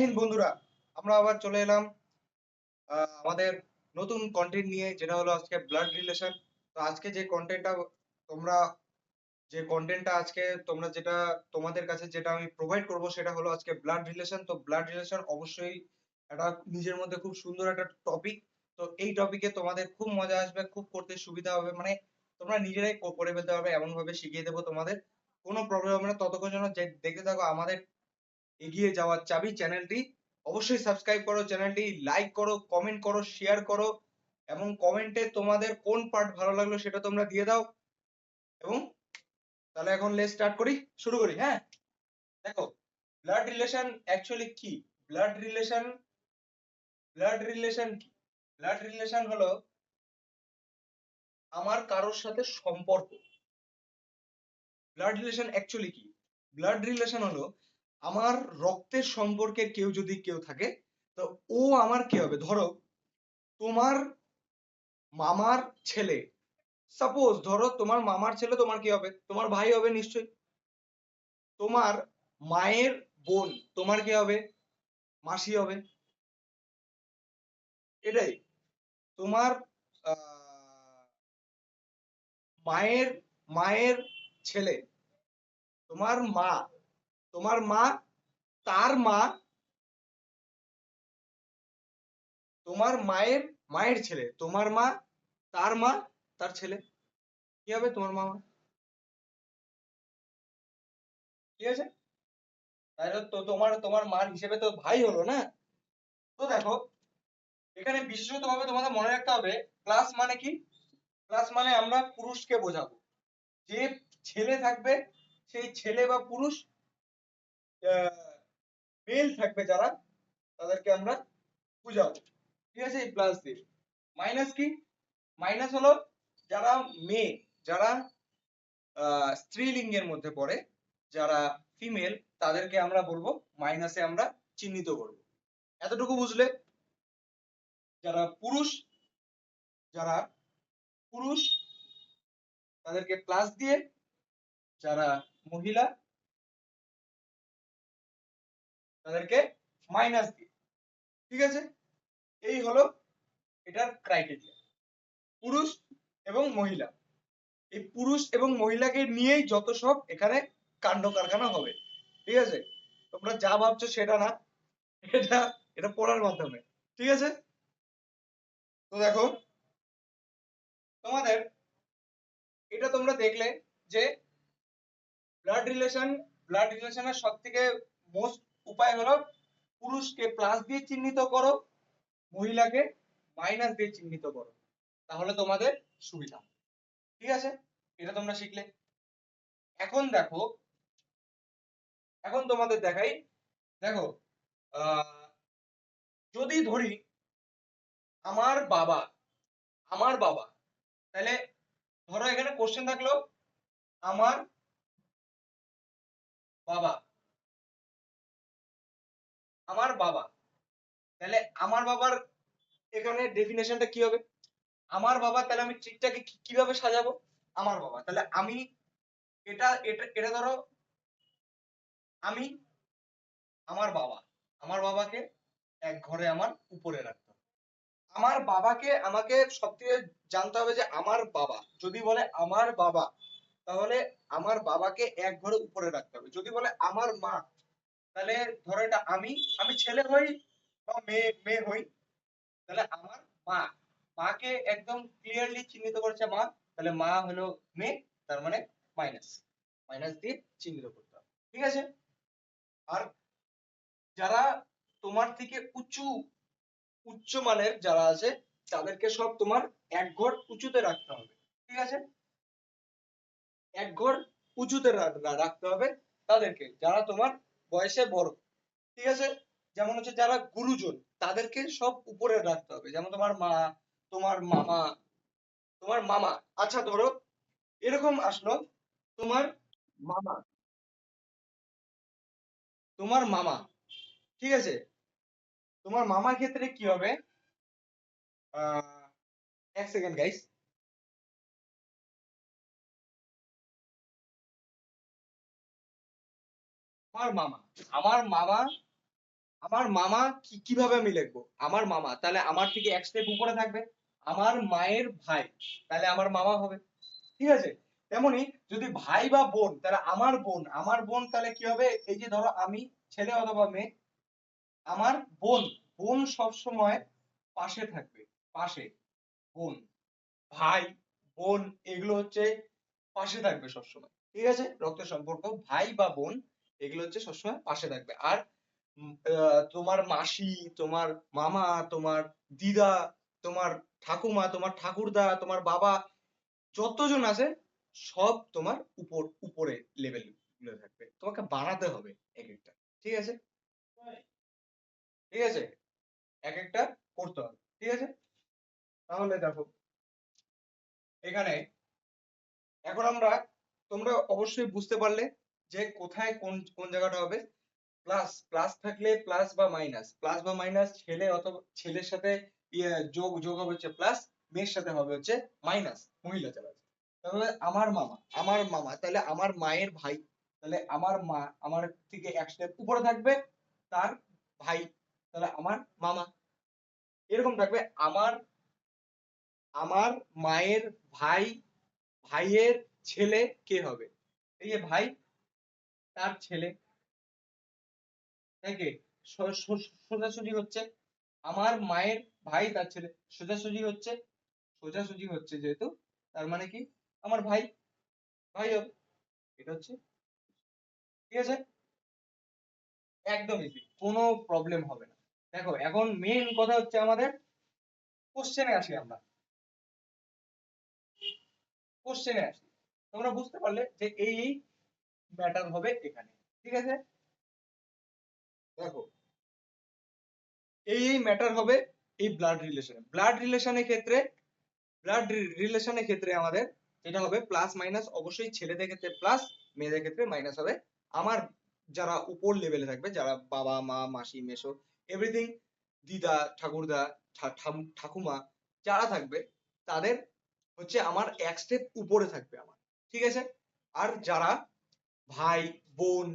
হিন্দ বন্ধুরা, আমরা আবার চলে এলাম আমাদের নতুন কন্টেন্ট নিয়ে, যেটা হলো আজকে ব্লাড রিলেশন তো আজকে যে কন্টেন্টটা তোমরা, যে কন্টেন্টটা আজকে তোমরা যেটা, তোমাদের কাছে যেটা আমি প্রোভাইড করব, সেটা হলো আজকে ব্লাড রিলেশন তো ব্লাড রিলেশন অবশ্যই একটা নিজের মধ্যে খুব সুন্দর একটা টপিক তো এই টপিকে তোমাদের খুব মজা আসবে, খুব করতে সুবিধা হবে। মানে তোমরা নিজেরাই করে ফেলতে পারবে এমন ভাবে শিখিয়ে দেবো তোমাদের। কোনো প্রবলেম হবে না, ততক্ষণ যেন দেখতে থাকো, আমাদের এগিয়ে যাওয়ার চাবি চ্যানেলটি অবশ্যই সাবস্ক্রাইব করো, চ্যানেলটি লাইক করো কমেন্ট করো শেয়ার করো এবং কমেন্টে তোমাদের কোন পার্ট ভালো লাগল সেটা তোমরা দিয়ে দাও এবং তাহলে এখন লেট স্টার্ট করি, শুরু করি হ্যাঁ? দেখো ব্লাড রিলেশন অ্যাকচুয়ালি কি? ব্লাড রিলেশন ব্লাড রিলেশন কি? ব্লাড রিলেশন হলো আমার কারোর সাথে সম্পর্ক। ব্লাড রিলেশন অ্যাকচুয়ালি কি? ব্লাড রিলেশন হলো আমার রক্তের সম্পর্কের কেউ যদি কেউ থাকে, তো ও আমার কি হবে? ধরো, তোমার মামার ছেলে সাপোজ ধরো তোমার মামার ছেলে তোমার কি হবে? তোমার ভাই হবে নিশ্চয়ই। তোমার মায়ের বোন তোমার কি হবে? মাসি হবে। এটাই। তোমার মায়ের মায়ের ছেলে, তোমার মা তোমার মা তার মা তোমার মায়ের মায়ের ছেলে। তোমার মা, তার মা, তার ছেলে। কি হবে তোমার মামা? ঠিক আছে তাহলে তো তোমার তোমার মার হিসেবে তো ভাই হলো না? তো দেখো, এখানে বিশেষত ভাবে তোমাদের মনে রাখতে হবে ক্লাস মানে কি? ক্লাস মানে আমরা পুরুষকে বোঝাবো। যে ছেলে থাকবে, সেই ছেলে বা পুরুষ মেল থাকবে যারা, তাদেরকে আমরা বুঝাবো। ঠিক আছে, এই প্লাস দিয়ে। মাইনাস কি? মাইনাস হলো যারা মেয়ে, যারা স্ত্রীলিঙ্গের মধ্যে পড়ে, যারা ফিমেল তাদেরকে আমরা বলব মাইনাসে আমরা চিহ্নিত করব। এতটুকু বুঝলে? যারা পুরুষ যারা পুরুষ, তাদেরকে প্লাস দিয়ে, যারা মহিলা তাদেরকে মাইনাস দিয়ে ঠিক আছে? এই হলো এটার ক্রাইটেরিয়া পুরুষ এবং মহিলা। এই পুরুষ এবং মহিলাকে নিয়েই যত সব এখানে কাণ্ড কারখানা হবে। ঠিক আছে? তোমরা যা ভাবছ সেটা না। এটা এটা পড়ার মাধ্যমে। ঠিক আছে? তো দেখো, তোমাদের এটা তোমরা দেখলে যে ব্লাড রিলেশন ব্লাড রিলেশনের সব থেকে মোস্ট উপায় হলো পুরুষকে প্লাস দিয়ে চিহ্নিত করো, মহিলাকে মাইনাস দিয়ে চিহ্নিত করো। তাহলে তোমাদের সুবিধা ঠিক আছে? এটা তোমরা শিখলে। এখন দেখো, এখন তোমাদের দেখাই, দেখো যদি ধরি আমার বাবা আমার বাবা, তাহলে ধরো এখানে কোশ্চেন থাকল, আমার বাবা আমার বাবা। তাহলে আমার বাবার এখানে ডেফিনেশনটা কি হবে? আমার বাবা, তাহলে আমি ট্রিকটাকে কীভাবে সাজাবো? আমার বাবা। তাহলে আমি এটা এটা এটা ধরো, আমি আমার বাবা। আমার বাবাকে এক ঘরে আমার উপরে রাখতে আমার বাবাকে আমাকে সবথেকে জানতে হবে যে আমার বাবা, যদি বলে আমার বাবা, তাহলে আমার বাবাকে এক ঘরে উপরে রাখতে হবে। যদি বলে আমার মা তাহলে ধরো এটা আমি আমি ছেলে হই বা মেয়ে মেয়ে হই, তাহলে আমার মা, মাকে একদম ক্লিয়ারলি চিহ্নিত করেছে মা, তাহলে মা হলো মেয়ে, তার মানে মাইনাস মাইনাস দিয়ে চিহ্নিত করতে হবে, ঠিক আছে? আর যারা তোমার থেকে উঁচু, উচ্চ মানের যারা আছে, তাদেরকে সব তোমার এক ঘর উঁচুতে রাখতে হবে, ঠিক আছে? এক ঘর উঁচুতে রাখতে হবে তাদেরকে, যারা তোমার বয়সে বড়। ঠিক আছে? যেমন হচ্ছে যারা গুরুজন তাদেরকে সব উপরে রাখতে হবে। যেমন তোমার মা তোমার মামা তোমার মামা। আচ্ছা ধরো এরকম আসলো তোমার মামা। তোমার মামা। ঠিক আছে? তোমার মামার ক্ষেত্রে কি হবে? আহ, এক সেকেন্ড গাইস আমার মামা আমার মামা আমার মামা কি, কীভাবে আমি লিখব? আমার মামা, তাহলে আমার থেকে এক স্টেপ উপরে থাকবে। আমার মায়ের ভাই, তাহলে আমার মামা হবে। ঠিক আছে? তেমনি যদি ভাই বা বোন, তাহলে আমার বোন আমার বোন তাহলে কি হবে? এই যে ধরো আমি ছেলে অথবা মেয়ে, আমার বোন বোন সবসময় পাশে থাকবে, পাশে। বোন, ভাই, বোন, এগুলো হচ্ছে পাশে থাকবে সবসময়। ঠিক আছে? রক্তের সম্পর্ক, ভাই বা বোন এগুলো হচ্ছে সবসময় পাশে থাকবে আর তোমার মাসি, তোমার মামা, তোমার দিদা, তোমার ঠাকুমা, তোমার ঠাকুরদা, তোমার বাবা, যতজন আছে, সব তোমার উপর, উপরে লেভেল থাকবে। তোমাকে বানাতে হবে এক একটা। ঠিক আছে? ঠিক আছে? এক একটা করতে হবে। ঠিক আছে? তাহলে দেখো, এখানে এখন আমরা, তোমরা অবশ্যই বুঝতে পারলে যে কোথায় কোন কোন জায়গাটা হবে প্লাস প্লাস থাকলে প্লাস বা মাইনাস প্লাস বা মাইনাস ছেলে অথবা, ছেলের সাথে ইয়ে যোগ যোগ হবে হচ্ছে প্লাস মেয়ের সাথে হবে হচ্ছে মাইনাস মহিলা আছে। তাহলে আমার মামা আমার মামা, তাহলে আমার মায়ের ভাই, তাহলে আমার মা, আমার থেকে এক স্টেপ উপরে থাকবে তার ভাই, তাহলে আমার মামা এরকম থাকবে আমার আমার মায়ের ভাই, ভাইয়ের ছেলে কে হবে এই যে ভাই তার ছেলে। নাকি সোজাসুজি হচ্ছে আমার মায়ের ভাই, তার ছেলে। সোজাসুজি হচ্ছে সোজাসুজি হচ্ছে যেহেতু, তার মানে কি? আমার ভাই। ভাই হবে। এটা হচ্ছে, ঠিক আছে? একদম ইজি কোনো প্রবলেম হবে না। দেখো, এখন মেন কথা হচ্ছে আমাদের কোশ্চেনে আসি আমরা। কোশ্চেনে আসি। তোমরা বুঝতে পারলে যে এই ম্যাটার হবে এখানে, ঠিক আছে? দেখো, এই এই ম্যাটার হবে এই ব্লাড রিলেশনে ব্লাড রিলেশনের ক্ষেত্রে ব্লাড রিলেশনের ক্ষেত্রে আমাদের যেটা হবে প্লাস মাইনাস অবশ্যই ছেলেদের ক্ষেত্রে প্লাস মেয়েদের ক্ষেত্রে মাইনাস হবে। আমার যারা উপর লেভেলে থাকবে, যারা বাবা, মা, মাসি, মেসো এভরিথিং দিদা, ঠাকুরদা ঠাকুমা যারা থাকবে, তাদের হচ্ছে আমার এক স্টেপ উপরে থাকবে আমার, ঠিক আছে? আর যারা ভাই, বোন,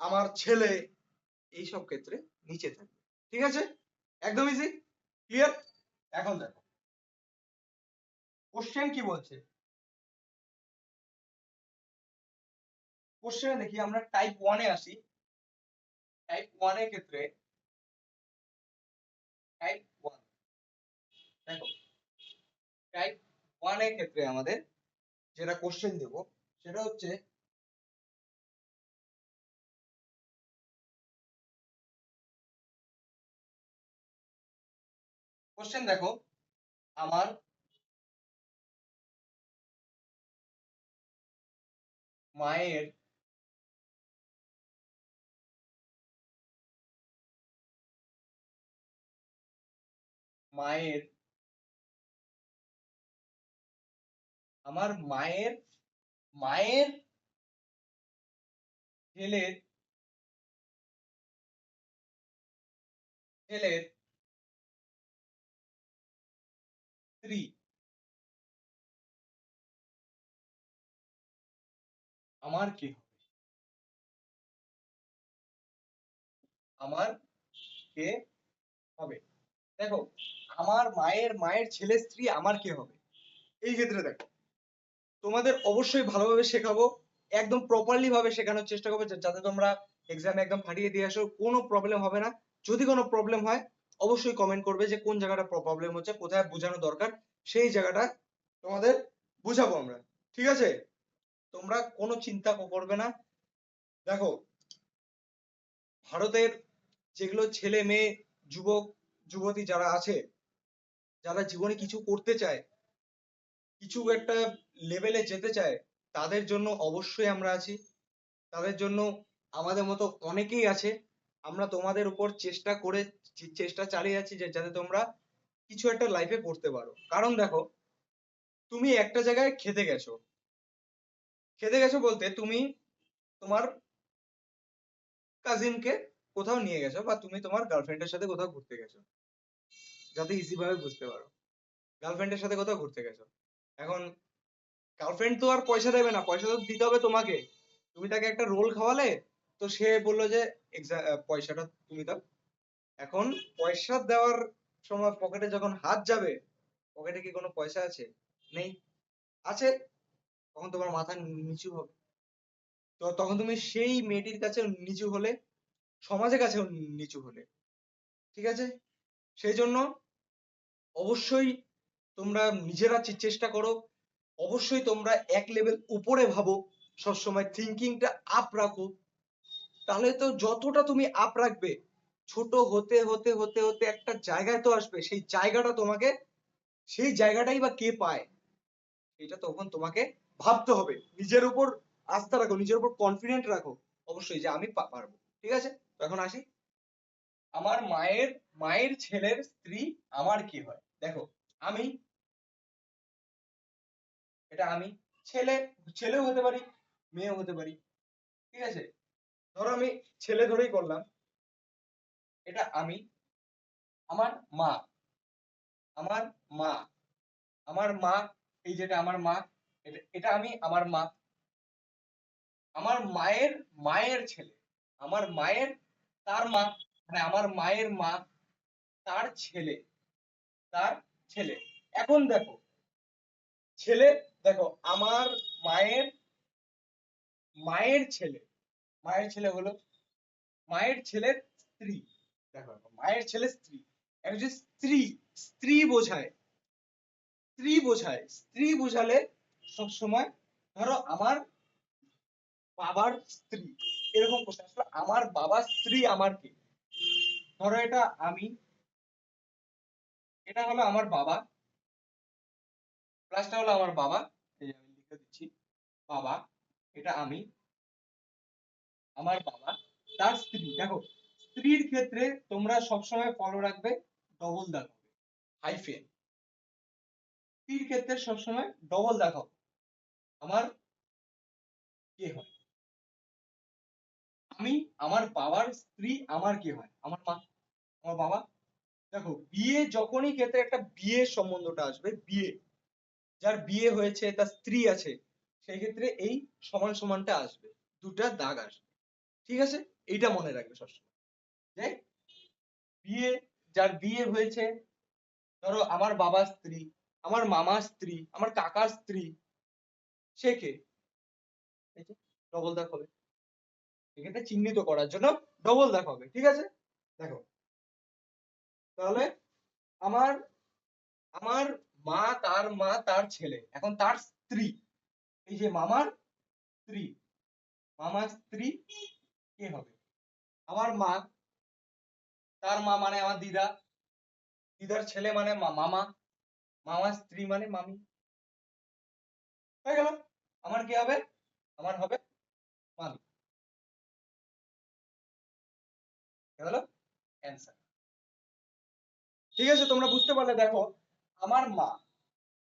আমার ছেলে, এইসব ক্ষেত্রে নিচে থাকবে। ঠিক আছে? একদম ইজি ক্লিয়ার এখন দেখো। কোশ্চেন কি বলছে? কোশ্চেনে দেখি, আমরা টাইপ ওয়ানে আসি। টাইপ ওয়ানের ক্ষেত্রে টাইপ ওয়ান দেখো। টাইপ ওয়ানের ক্ষেত্রে আমাদের যেটা কোশ্চেন দেব সেটা হচ্ছে কোশ্চেন দেখো আমার মায়ের মায়ের আমার মায়ের মায়ের ছেলের ছেলের স্ত্রী আমার কি হবে? আমার কে হবে? দেখো, আমার মায়ের মায়ের ছেলের স্ত্রী আমার কে হবে? এই ক্ষেত্রে দেখো তোমাদের অবশ্যই ভালোভাবে শেখাবো, একদম প্রপারলি ভাবে শেখানোর চেষ্টা করব যাতে তোমরা এক্সামে একদম ফাটিয়ে দিয়ে আসো, কোনো প্রবলেম হবে না। যদি কোনো প্রবলেম হয়, অবশ্যই কমেন্ট করবে যে কোন জায়গাটা প্রবলেম হচ্ছে, কোথায় বোঝানো দরকার, সেই জায়গাটা তোমাদের বুঝাবো আমরা। ঠিক আছে? তোমরা কোনো চিন্তা করবে না। দেখো, ভারতের যেগুলো ছেলে মেয়ে যুবক, যুবতী যারা আছে, যারা জীবনে কিছু করতে চায় কিছু একটা লেভেলে যেতে চায়, তাদের জন্য অবশ্যই আমরা আছি। তাদের জন্য আমাদের মতো অনেকেই আছে। আমরা তোমাদের উপর চেষ্টা করে, চেষ্টা চালিয়ে যাচ্ছি যে যাতে তোমরা কিছু একটা লাইফে করতে পারো। কারণ দেখো, তুমি একটা জায়গায় খেতে গেছো। খেতে গেছো বলতে তুমি তোমার কাজিনকে কোথাও নিয়ে গেছো বা তুমি তোমার গার্লফ্রেন্ডের সাথে কোথাও ঘুরতে গেছো। যাতে ইজি ভাবে বুঝতে পারো। গার্লফ্রেন্ডের সাথে কোথাও ঘুরতে গেছো। এখন গার্লফ্রেন্ড তো আর পয়সা দেবে না, পয়সা তো দিতে হবে তোমাকে। তুমি তাকে একটা রোল খাওয়ালে, তো সে বলল যে পয়সাটা তুমি দাও। এখন পয়সা দেওয়ার সময় পকেটে যখন হাত যাবে পকেটে কি কোনো পয়সা আছে? নেই। আছে। তখন তোমার মাথা নিচু হবে। তো তখন তুমি সেই মেয়েটির কাছে নিচু হলে, সমাজের কাছেও নিচু হলে। ঠিক আছে? সেই জন্য অবশ্যই তোমরা নিজেরা চেষ্টা করো। অবশ্যই তোমরা এক লেভেল উপরে ভাবো। সবসময় থিঙ্কিংটা আপ রাখো। তাহলে তো যতটা তুমি আপ রাখবে, ছোট হতে হতে হতে হতে একটা জায়গায় তো আসবে। সেই জায়গাটা তোমাকে, সেই জায়গাটাই বা কে পায়, এটা তখন তোমাকে ভাবতে হবে। নিজের উপর আস্থা রাখো, নিজের উপর কনফিডেন্ট রাখো। অবশ্যই যে আমি পারব। ঠিক আছে? এখন আসি। আমার মায়ের মায়ের ছেলের স্ত্রী আমার কি হয়? দেখো আমি? এটা আমি। ছেলে, ছেলেও হতে পারি, মেয়েও হতে পারি। ঠিক আছে? ধরো আমি ছেলে ধরেই করলাম এটা আমি, আমার মা আমার মা আমার মা, এই যেটা আমার মা এটা আমি, আমার মা। আমার মায়ের মায়ের ছেলে, আমার মায়ের, তার মা মানে আমার মায়ের মা, তার ছেলে, তার ছেলে। এখন দেখো, ছেলে, দেখো, আমার মায়ের মায়ের ছেলে মায়ের ছেলে হলো, মায়ের ছেলের স্ত্রী। দেখো মায়ের ছেলে স্ত্রী। এখন যে স্ত্রী স্ত্রী বোঝায়। স্ত্রী বোঝায়। স্ত্রী বোঝালে সবসময় ধরো আমার বাবার স্ত্রী। এরকম কোশ্চেন আসলে আমার বাবার স্ত্রী আমার কে ধরো এটা আমি এটা হলো আমার বাবা। প্লাসটা হলো আমার বাবা। এই আমি লিখে দিচ্ছি, বাবা, এটা আমি, আমার বাবা, তার স্ত্রী। দেখো, স্ত্রীর ক্ষেত্রে তোমরা সবসময় ফলো রাখবে ডবল দাগ হবে হাইফেন স্ত্রীর ক্ষেত্রে সবসময় ডবল দাগ হবে আমার কে হয়? আমি, আমার বাবার স্ত্রী, আমার কি হয়? আমার মা, আমার বাবা দেখো, বিয়ে যখনই ক্ষেত্রে একটা বিয়ের সম্বন্ধটা আসবে, বিয়ে, যার বিয়ে হয়েছে, তার স্ত্রী আছে, সেই ক্ষেত্রে এই সমান সমানটা আসবে, দুটা দাগ আসবে, ঠিক আছে? এইটা মনে রাখবে সবসময়। যে বিয়ে, যার বিয়ে হয়েছে, ধরো আমার বাবার স্ত্রী, আমার মামার স্ত্রী, আমার কাকার স্ত্রী, সে কে? ডবল দাগ হবে। এক্ষেত্রে চিহ্নিত করার জন্য ডবল দাগ হবে, ঠিক আছে? দেখো তাহলে আমার আমার মা, তার মা, তার ছেলে, এখন তার স্ত্রী, এই যে মামার স্ত্রী মামার স্ত্রী কে হবে? আমার মা, তার মা মানে আমার দিদা, দিদার ছেলে মানে মামা, মামার স্ত্রী মানে মামি। হয়ে গেল, আমার কি হবে? আমার হবে মামি। গেল? অ্যান্সার ঠিক আছে? তোমরা বুঝতে পারলে, দেখো, আমার মা,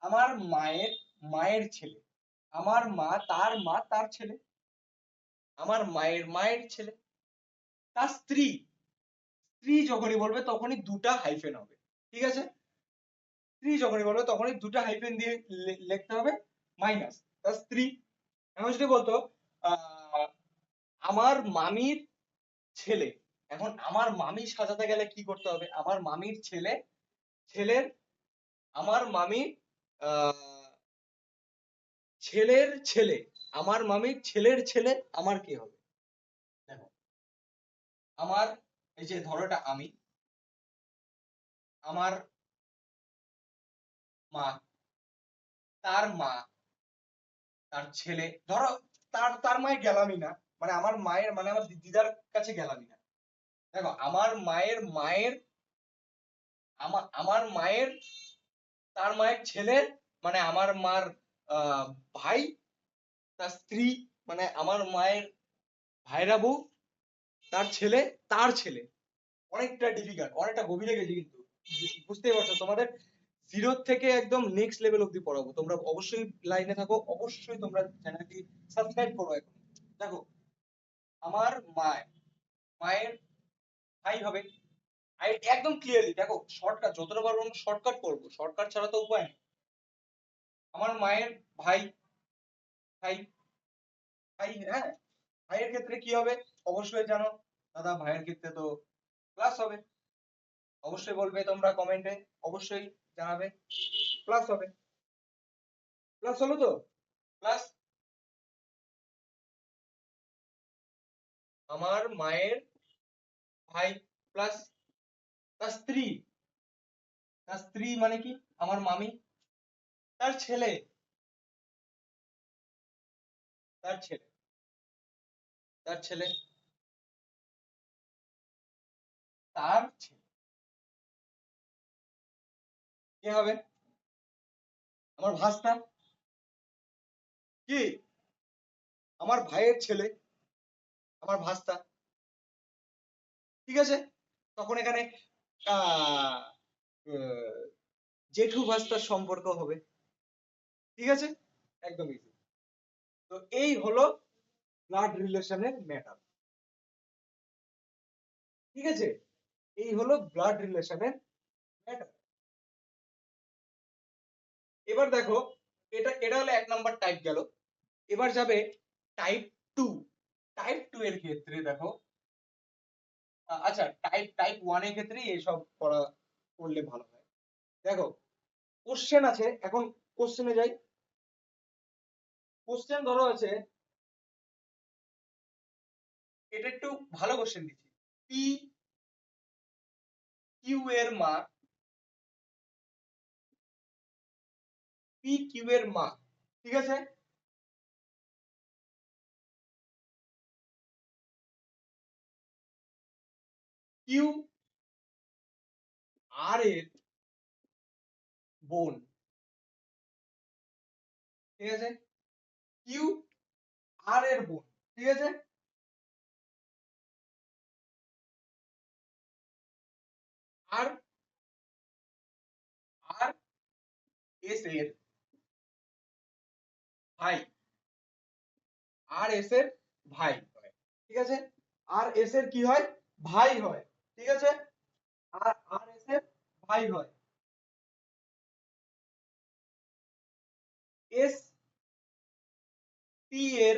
আমার মায়ের মায়ের ছেলে, আমার মা, তার মা, তার ছেলে, আমার মায়ের মায়ের ছেলে, তার স্ত্রী স্ত্রী যখনই বলবে তখনই দুটা হাইফেন হবে, ঠিক আছে? স্ত্রী যখনই বলবে তখনই দুটা হাইফেন দিয়ে লিখতে হবে মাইনাস তার স্ত্রী এখন যদি বলতো? আমার মামির ছেলে এখন আমার মামি সাজাতে গেলে কি করতে হবে? আমার মামির ছেলে ছেলের আমার মামি আহ, ছেলের ছেলে আমার মামির ছেলের ছেলে আমার কি হবে? আমার এই যে ধরো এটা আমি আমার মা তার মা তার ছেলে ধরো তার তার মায়ের গেলামই না মানে আমার মায়ের মানে আমার দিদার কাছে গেলামই না। দেখো, আমার মায়ের মায়ের আমার মায়ের, তার মায়ের ছেলে মানে আমার মার ভাই, তার স্ত্রী মানে আমার মায়ের ভাইরা বউ, তার ছেলে তার ছেলে। অনেকটা ডিফিকাল্ট অনেকটা গভীরে গেছি কিন্তু। বুঝতেই পারছ তোমাদের? জিরো থেকে একদম নেক্সট লেভেল অব্দি পড়াবো। তোমরা অবশ্যই লাইনে থাকো, অবশ্যই তোমরা চ্যানেলটি সাবস্ক্রাইব করো এখন। দেখো, আমার মায়, মায়ের ভাই হবে। আই- একদম ক্লিয়ারলি দেখো শর্টকাট যতটা পারব আমরা শর্টকাট করব শর্টকাট ছাড়া তো উপায় নেই। আমার মায়ের ভাই ভাই ভাই হ্যাঁ? ভাইয়ের ক্ষেত্রে কি হবে? অবশ্যই জানো, দাদা ভাইয়ের ক্ষেত্রে তো প্লাস হবে। অবশ্যই বলবে তোমরা কমেন্টে অবশ্যই জানাবে প্লাস হবে। প্লাস হলো তো? প্লাস আমার মায়ের ভাই প্লাস তার স্ত্রী তার স্ত্রী মানে কি? আমার মামি, তার ছেলে। তার ছেলে। তার ছেলে। তার ছেলে। কে হবে? আমার ভাস্তা। কি? আমার ভাইয়ের ছেলে। আমার ভাস্তা। ঠিক আছে? তখন এখানে জেঠু ভাস্তার সম্পর্ক হবে। ঠিক আছে? একদম ইজি তো এই হলো ব্লাড রিলেশনের ম্যাটার ঠিক আছে? এই হলো ব্লাড রিলেশনের ম্যাটার এবার দেখো, এটা এটা হলো এক নাম্বার টাইপ গেল। এবার যাবে টাইপ টু টাইপ টু এর ক্ষেত্রে দেখো আচ্ছা টাইপ টাইপ ওয়ানের ক্ষেত্রে এসব করা করলে ভালো হয়। দেখো কোশ্চেন আছে, এখন কোশ্চেনে যাই। কোশ্চেন ধরো আছে, এটা একটু ভালো কোশ্চেন দিচ্ছি। পি কিউ এর মা পি কিউ এর মা ঠিক আছে? কিউ আর এর বোন ঠিক আছে? কিউ আর এর বোন ঠিক আছে? আর আর এস এর. ভাই। আর এস এর ভাই হয়। ঠিক আছে? আর এস এর কি হয়? ভাই হয়। ঠিক আছে? আর আর এস এর ভাই হয়। এস টি এর,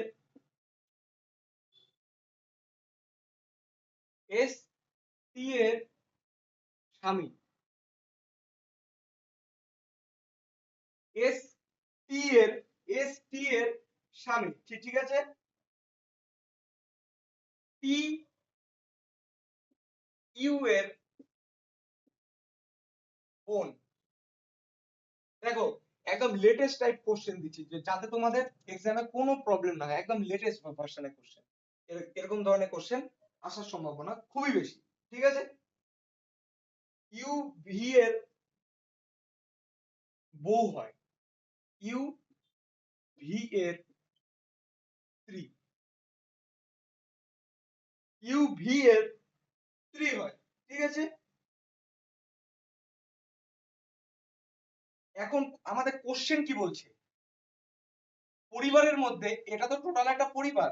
এস টি এর স্বামী। এস টি এর, এস টি এর স্বামী। ঠিক আছে? টি ইউ এর বোন দেখো, একদম লেটেস্ট টাইপ কোশ্চেন দিচ্ছি, যে যাতে তোমাদের এক্সামে কোনো প্রবলেম না হয়, একদম লেটেস্ট ভার্সনের কোশ্চেন এরকম ধরনের কোশ্চেন আসার সম্ভাবনা খুবই বেশি, ঠিক আছে? ইউ ভি এর বউ হয়, ইউ ভি এর স্ত্রী, ইউ ভি এর স্ত্রী হয়, ঠিক আছে? এখন আমাদের কোশ্চেন কি বলছে? পরিবারের মধ্যে, এটা তো টোটাল একটা পরিবার।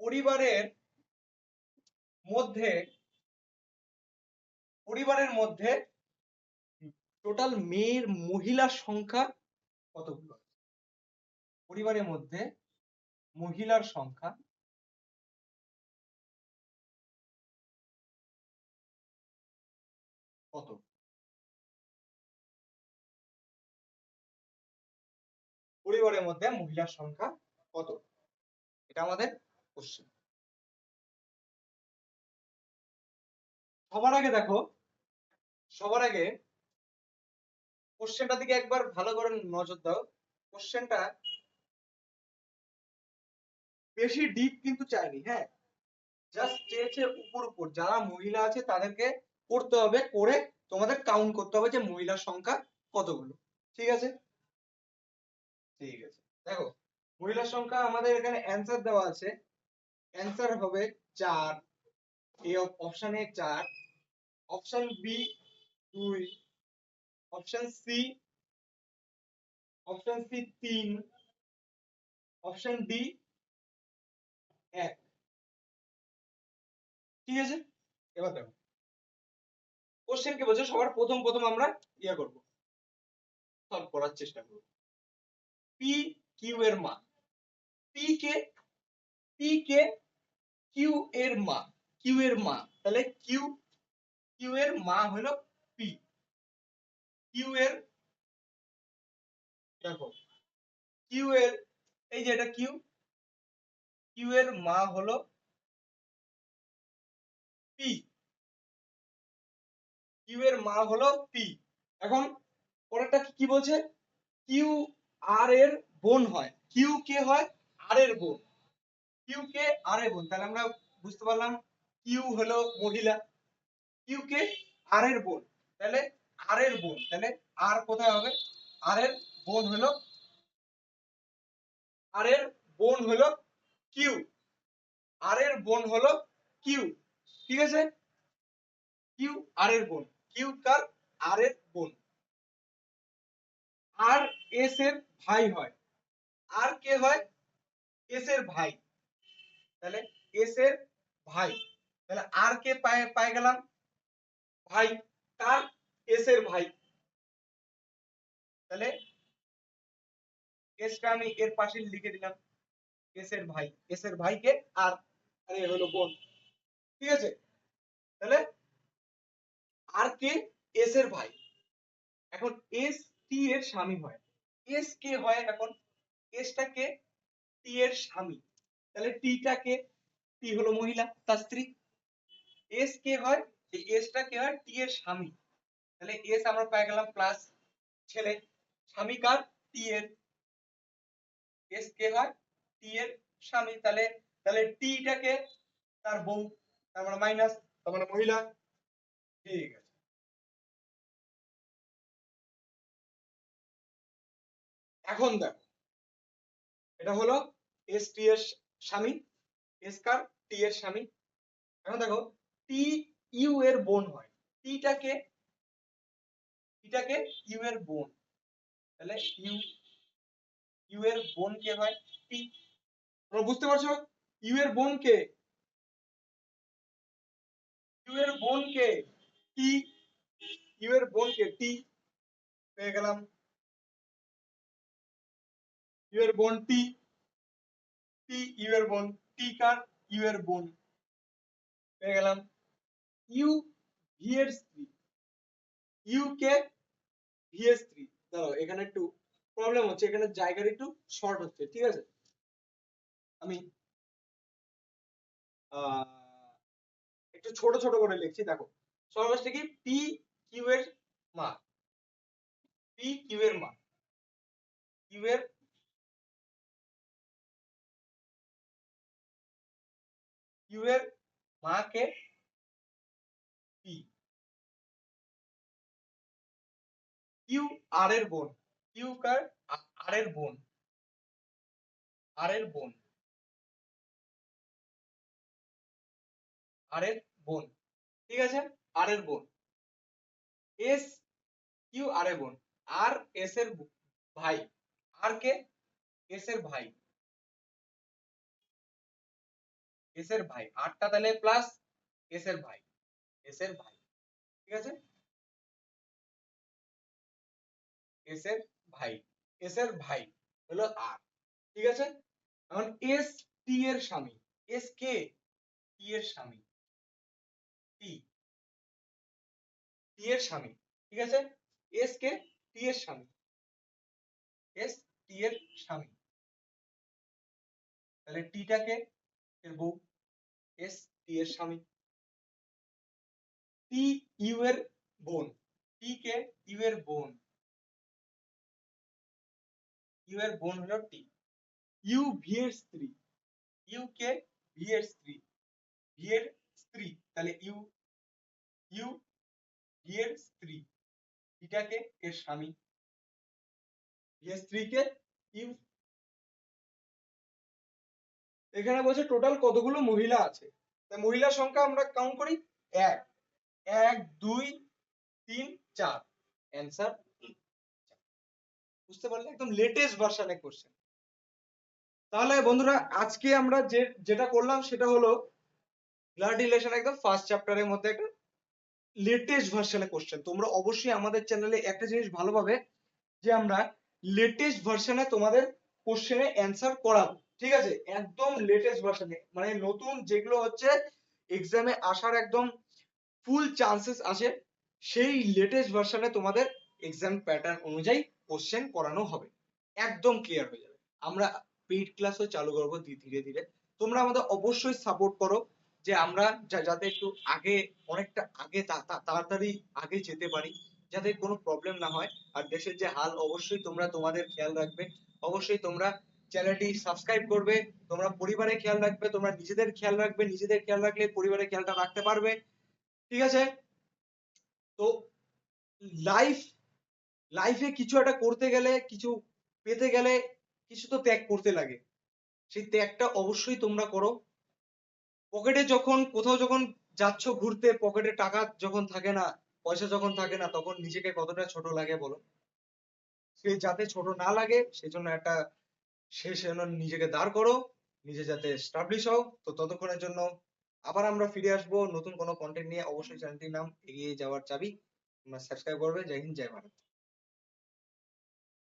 পরিবারের মধ্যে পরিবারের মধ্যে টোটাল মেয়ের মহিলার সংখ্যা কতগুলো? পরিবারের মধ্যে মহিলার সংখ্যা কত? পরিবারের মধ্যে মহিলার সংখ্যা কত? এটা আমাদের কোশ্চেন সবার আগে দেখো, সবার আগে কোশ্চেনটার দিকে একবার ভালো করে নজর দাও। কোশ্চেনটা বেশি ডিপ কিন্তু চাইনি হ্যাঁ? জাস্ট চেয়েছে উপর উপর। যারা মহিলা আছে তাদেরকে করতে হবে, করে তোমাদের কাউন্ট করতে হবে যে মহিলার সংখ্যা কতগুলো। ঠিক আছে? ঠিক আছে। দেখো, মহিলার সংখ্যা আমাদের এখানে অ্যান্সার দেওয়া আছে। অ্যান্সার হবে চার। এ অপশন এ চার। অপশন বি দুই। অপশন সি অপশন সি তিন। অপশন ডি এক। ঠিক আছে? এবার দেখো কোশ্চেন কি বলছে? সবার প্রথম প্রথম আমরা ইয়ে করব। সলভ করার চেষ্টা করব। পি কিউ এর মান পি কে পি কে কিউ এর মা। কিউ এর মা। তাহলে কিউ কিউ এর মা হলো পি কিউ এর দেখো। কিউ এর এই যে এটা কিউ কিউ এর মা হলো পি কিউ এর মা হলো পি এখন পরেরটা কি- কি বলছে? কিউ আর এর বোন হয়। কিউ কে হয় আর এর বোন। কিউ কে আর এর বোন। তাহলে আমরা বুঝতে পারলাম কিউ হলো মহিলা। কিউ কে আর এর বোন। তাহলে আর এর বোন। তাহলে আর কোথায় হবে? আর এর বোন হলো আর এর বোন হলো কিউ আর এর বোন হলো কিউ ঠিক আছে? কিউ আর এর বোন। কিউ কার? আর এর বোন। আর এস এর ভাই হয়। আর কে হয় এস এর ভাই। তাহলে এস এর ভাই। তাহলে আর কে পায়ে পাই গেলাম ভাই। কার? এস এর ভাই। তাহলে এসটা আমি এর পাশে লিখে দিলাম। এস এর ভাই। এস এর ভাইকে আর আর হলো বোন। ঠিক আছে? তাহলে আর কে? এস এর ভাই। এখন এস টি এর স্বামী হয়। এস কে হয় এখন? এসটা কে? টি এর স্বামী। তাহলে টিটা কে? টি হলো মহিলা, তার স্ত্রী। এস কে হয়? এই এসটা কে হয়? টি এর স্বামী। তাহলে এস আমরা পেয়ে গেলাম প্লাস ছেলে। স্বামী কার? টি এর। এস কে হয়? টি এর স্বামী। তাহলে তাহলে টিটাকে তার বউ। তার মানে মাইনাস তার মানে মহিলা। ঠিক আছে। এখন দেখো, এটা হলো এস টি এর স্বামী এস কার টি এর স্বামী। এখন দেখো টি ইউ এর বোন হয়। টিটাকে টিটাকে ইউ এর বোন। তাহলে ইউ ইউ এর বোন কে হয় টি তোমরা বুঝতে পারছ? ইউ এর বোন কে? ইউ এর বোন কে? টি ইউ এর বোন কে? টি পেয়ে গেলাম। ইউ এর বোন টি টি ইউ এর বোন টি কার ইউ এর বোন পেয়ে গেলাম ইউ ভি এর স্ত্রী। ইউ কে ভি এর স্ত্রী। দাঁড়াও, এখানে একটু প্রবলেম হচ্ছে, এখানে জায়গার একটু শর্ট হচ্ছে, ঠিক আছে? আমি একটু ছোট ছোট করে লিখছি, দেখো। সর্বশেষে কি? পি কিউ এর মা। পি কিউ এর মা। কিউ এর কিউ এর মা কে পি। কিউ আর এর বোন। কিউ কার? আর এর বোন। আর এর বোন। আর এর বোন। ঠিক আছে? আর এর বোন। এস কিউ আর এর বোন। আর এস এর ভাই। আর কে? এস এর ভাই। এস এর ভাই। আটটা তাহলে প্লাস এস এর ভাই। এস এর ভাই। ঠিক আছে? এস এর ভাই। এস এর ভাই হলো আর ঠিক আছে? এখন এস টি এর স্বামী। এস কে টি এর স্বামী। টি টি এর স্বামী। ঠিক আছে? এস কে টি এর স্বামী। এস টি এর স্বামী। তাহলে টিটাকে এর বউ এস টি এর স্বামী। টি ইউ এর বোন। টি কে? ইউ এর বোন। ইউ এর বোন হলো টি। ইউ ভি এর স্ত্রী। You K? ভি এর স্ত্রী। ভি এর স্ত্রী। তাহলে ইউ ইউ ভি এর স্ত্রী। এটাকে এর স্বামী। ভি এর স্ত্রীকে ইউ এখানে বলছে টোটাল কতগুলো মহিলা আছে? মহিলার সংখ্যা আমরা কাউন্ট করি এক। এক, দুই, তিন, চার। অ্যান্সার বুঝতে পারলে? একদম লেটেস্ট ভার্সনে কোশ্চেন তাহলে বন্ধুরা, আজকে আমরা যে, যেটা করলাম সেটা হলো ব্লাড রিলেশন একদম ফার্স্ট চ্যাপ্টারের মধ্যে একটা লেটেস্ট ভার্সানে কোশ্চেন তোমরা অবশ্যই আমাদের চ্যানেলে একটা জিনিস ভালোভাবে যে আমরা লেটেস্ট ভার্সানে তোমাদের কোশ্চেনে অ্যান্সার করাবো। ঠিক আছে? একদম লেটেস্ট ভার্সনে মানে নতুন যেগুলো হচ্ছে এক্সামে আসার একদম ফুল চান্সেস আছে সেই লেটেস্ট ভার্সনে তোমাদের এক্সাম প্যাটার্ন অনুযায়ী কোশ্চেন করানো হবে। একদম ক্লিয়ার হয়ে যাবে। আমরা পেইড ক্লাসও চালু করব ধীরে ধীরে। তোমরা আমাদের অবশ্যই সাপোর্ট করো যে আমরা যাতে একটু আগে, অনেকটা আগে তাড়াতাড়ি আগে যেতে পারি, যাতে কোনো প্রবলেম না হয়। আর দেশের যে হাল অবশ্যই তোমরা তোমাদের খেয়াল রাখবে। অবশ্যই তোমরা চ্যানেলটি সাবস্ক্রাইব করবে, তোমরা পরিবারের খেয়াল রাখবে, তোমরা নিজেদের খেয়াল রাখবে, নিজেদের খেয়াল রাখলে পরিবারের খেয়ালটা রাখতে পারবে। ঠিক আছে? তো লাইফ লাইফে কিছু একটা করতে গেলে, কিছু পেতে গেলে কিছু তো ত্যাগ করতে লাগে। সেই ত্যাগটা অবশ্যই তোমরা করো। পকেটে যখন, কোথাও যখন যাচ্ছ ঘুরতে, পকেটে টাকা যখন থাকে না, পয়সা যখন থাকে না, তখন নিজেকে কতটা ছোট লাগে বলো? সে যাতে ছোট না লাগে, সেজন্য একটা সে যেন নিজেকে দাঁড় করো, নিজে যাতে স্টাবলিশ হও। তো ততক্ষণের জন্য আবার আমরা ফিরে আসব। নতুন কোনো কন্টেন্ট নিয়ে অবশ্যই চ্যানেলটির নাম এগিয়ে যাওয়ার চাবি সাবস্ক্রাইব করবে। জয় হিন্দ, জয় ভারত।